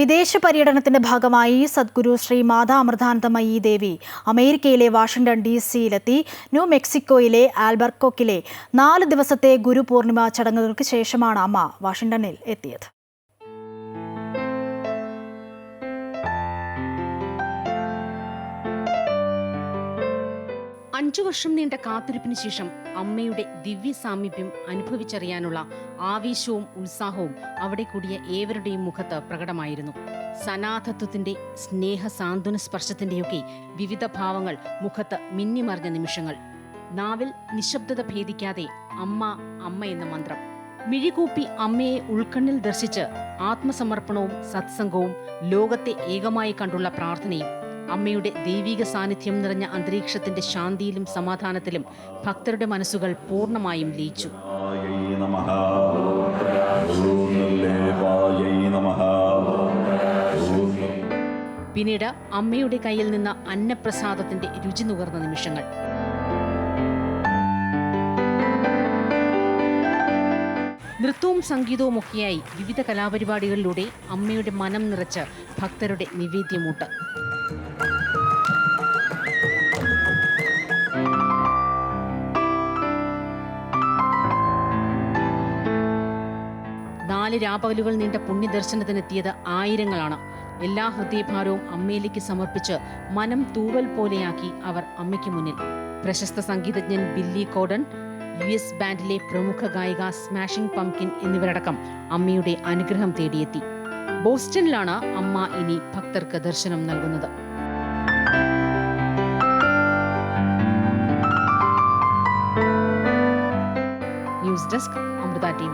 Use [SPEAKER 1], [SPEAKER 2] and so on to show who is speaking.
[SPEAKER 1] വിദേശ പര്യടനത്തിന്റെ ഭാഗമായി സദ്ഗുരു ശ്രീ മാതാ അമൃതാനന്ദമയി ദേവി അമേരിക്കയിലെ വാഷിംഗ്ടൺ ഡി സിയിലെത്തി. ന്യൂ മെക്സിക്കോയിലെ ആൽബർക്കോക്കിലെ നാല് ദിവസത്തെ ഗുരുപൂർണിമ ചടങ്ങുകൾക്ക് ശേഷമാണ് അമ്മ വാഷിംഗ്ടണിൽ എത്തിയത്.
[SPEAKER 2] അഞ്ചു വർഷം നീണ്ട കാത്തിരിപ്പിന് ശേഷം അമ്മയുടെ ദിവ്യ സാമീപ്യം അനുഭവിച്ചറിയാനുള്ള ആവേശവും ഉത്സാഹവും അവിടെ കൂടിയ ഏവരുടെയും മുഖത്ത് പ്രകടമായിരുന്നു. സനാതത്വത്തിന്റെ സ്നേഹ സാന്ത്വന സ്പർശത്തിന്റെയൊക്കെ വിവിധ ഭാവങ്ങൾ മുഖത്ത് മിന്നിമറിഞ്ഞ നിമിഷങ്ങൾ. നാവിൽ നിശബ്ദത ഭേദിക്കാതെ അമ്മ അമ്മ എന്ന മന്ത്രം. മിഴികൂപ്പി അമ്മയെ ഉൾക്കണ്ണിൽ ദർശിച്ച് ആത്മസമർപ്പണവും സത്സംഗവും ലോകത്തെ ഏകമായി കണ്ടുള്ള പ്രാർത്ഥനയും അമ്മയുടെ ദൈവിക സാന്നിധ്യം നിറഞ്ഞ അന്തരീക്ഷത്തിന്റെ ശാന്തിയിലും സമാധാനത്തിലും ഭക്തരുടെ മനസ്സുകൾ പൂർണമായും ലയിച്ചു. പിന്നീട് അമ്മയുടെ കയ്യിൽ നിന്ന് അന്നപ്രസാദത്തിന്റെ രുചി നുകർന്ന നിമിഷങ്ങൾ. നൃത്തവും സംഗീതവും ഒക്കെയായി വിവിധ കലാപരിപാടികളിലൂടെ അമ്മയുടെ മനം നിറച്ച് ഭക്തരുടെ നിവേദ്യമൂട്ട്. നാല് രാപകലുകൾ നീണ്ട പുണ്യദർശനത്തിനെത്തിയത് ആയിരങ്ങളാണ്. എല്ലാ ഹൃദയഭാരവും അമ്മയിലേക്ക് സമർപ്പിച്ച് മനം തൂവൽ പോലെയാക്കി അവർ അമ്മയ്ക്ക് മുന്നിൽ. പ്രശസ്ത സംഗീതജ്ഞൻ ബില്ലി കോഡൻ യു എസ് ബാൻഡിലെ പ്രമുഖ ഗായിക സ്മാഷിംഗ് പംകിൻ എന്നിവരടക്കം അമ്മയുടെ അനുഗ്രഹം തേടിയെത്തി. ബോസ്റ്റണിലാണ് അമ്മ ഇനി ഭക്തർക്ക് ദർശനം നൽകുന്നത്. News desk Amrita T